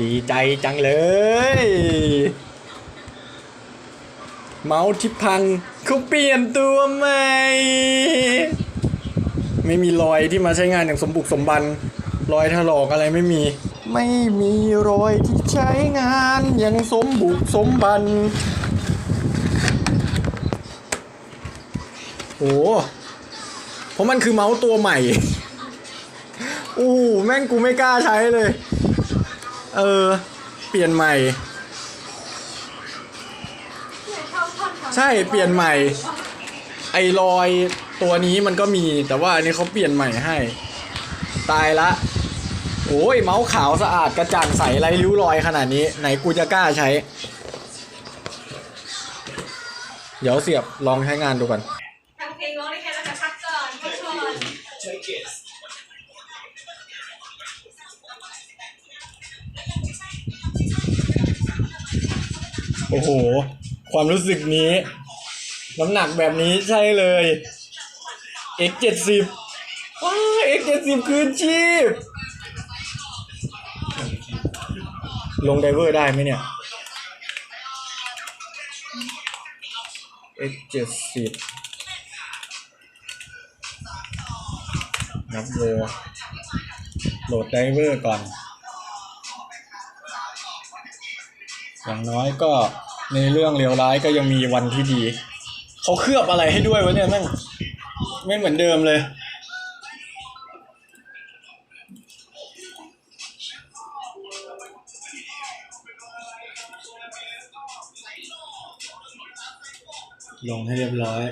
ดีใจจังเลย เมาส์ที่พังเขาเปลี่ยนตัวใหม่ ไม่มีรอยที่มาใช้งานอย่างสมบุกสมบัน รอยถลอกอะไรไม่มี ไม่มีรอยที่ใช้งานอย่างสมบุกสมบัน โอ้เพราะมันคือเมาส์ตัวใหม่ อู้แม่งกูไม่กล้าใช้เลย เออ เปลี่ยนใหม่ ใช่เปลี่ยนใหม่ ไอรอยตัวนี้มันก็มี แต่ว่าอันนี้เขาเปลี่ยนใหม่ให้ ตายละ โอ้ยเมาส์ขาวสะอาดกระจ่างใสไรริ้วรอยขนาดนี้ ไหนกูจะกล้าใช้ เดี๋ยวเสียบลองใช้งานดูก่อนทางเพลงร้องได้แค่นั้นค่พักก่อนพักก่อน โอ้โห ความรู้สึกนี้ น้ำหนักแบบนี้ใช่เลย x 7 0 ว้า x 7 0 คืนชีพ ลงไดเวอร์ได้ไหมเนี่ย x 7 0 นับโวโหลดไดเวอร์ก่อน อย่างน้อยก็ในเรื่องเลวร้ายก็ยังมีวันที่ดี เขาเคลือบอะไรให้ด้วยวะเนี่ยแม่งไม่เหมือนเดิมเลย ลงให้เรียบร้อย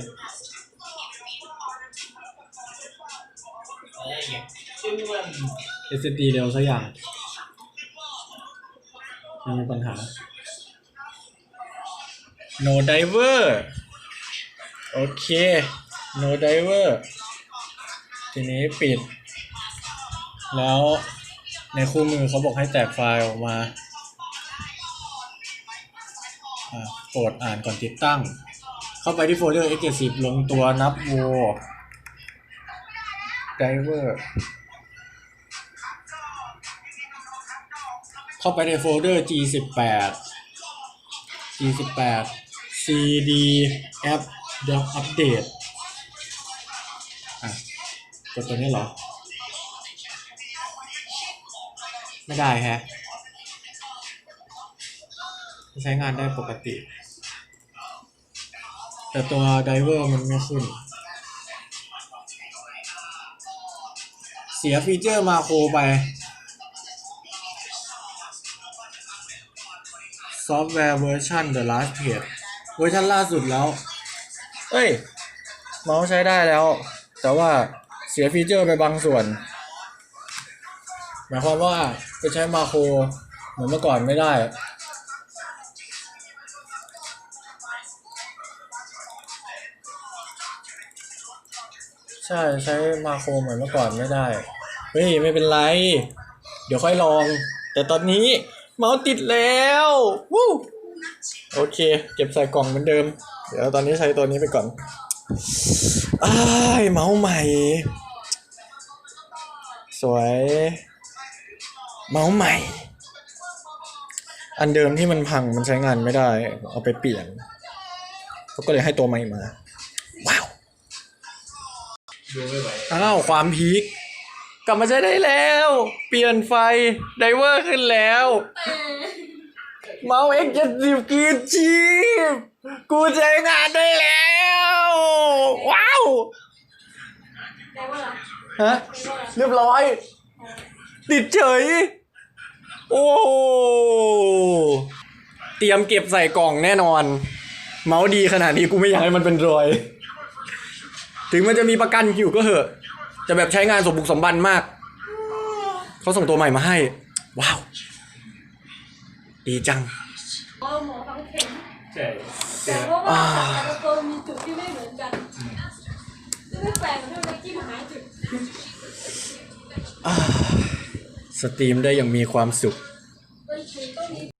SSD เร็วสักอย่างไม่มีปัญหา no diver โอเค no diver ทีนี้ปิด แล้วในคู่มือเขาบอกให้แตกไฟล์ออกมาอะโปรดอ่านก่อนติดตั้ง เข้าไปที่โฟลเดอร์ x70 ลงตัวนับโว diver เข้าไปในโฟลเดอร์ G18 G18 CD app doc update อะกดตัวนี้เหรอ ไม่ได้ฮะใช้งานได้ปกติ แต่ตัวไดเวอร์มันไม่ขึ้น เสียฟีเจอร์มาโครไป ซอฟต์แวร์เวอร์ชัน The Last Page เวอร์ชันล่าสุดแล้ว เอ้ย เมาส์ใช้ได้แล้ว แต่ว่าเสียฟีเจอร์ไปบางส่วน หมายความว่าไปใช้มาโครเหมือนเมื่อก่อนไม่ได้ ใช่ใช้มาโครเหมือนเมื่อก่อนไม่ได้ เฮ้ย ไม่เป็นไร เดี๋ยวค่อยลอง แต่ตอนนี้เมาส์ติดแล้ว วู้ โอเค เก็บใส่กล่องเหมือนเดิม เดี๋ยวตอนนี้ใช้ตัวนี้ไปก่อนอ้ายเมาส์ใหม่ สวย เมาส์ใหม่ อันเดิมที่มันพังมันใช้งานไม่ได้ เอาไปเปลี่ยนเขาก็เลยให้ตัวใหม่มา ว้าวอ้าวความพีคกลับมาใช้ได้แล้ว เปลี่ยนไฟไดเวอร์ขึ้นแล้ว เมาส์ X 7 0กีชีพกูใช้งานได้แล้ว ว้าวได้ว่าเหรอฮะ เรียบร้อย ติดเฉย โอ้ เตรียมเก็บใส่กล่องแน่นอน เมาส์ดีขนาดนี้กูไม่อยากให้มันเป็นรอย ถึงมันจะมีประกันอยู่ก็เหอะ จะแบบใช้งานสมบุกสมบันมาก เขาส่งตัวใหม่มาให้ ว้าว ดีจังอ๋อหมอฟังเข็มใช่แต่ว่าว่าแต่ละตัวมีจุดที่ไม่เหมือนกันจะไม่แปลกเหมือนที่เมื่อกี้มาหาจุดสตรีมได้อย่างมีความสุข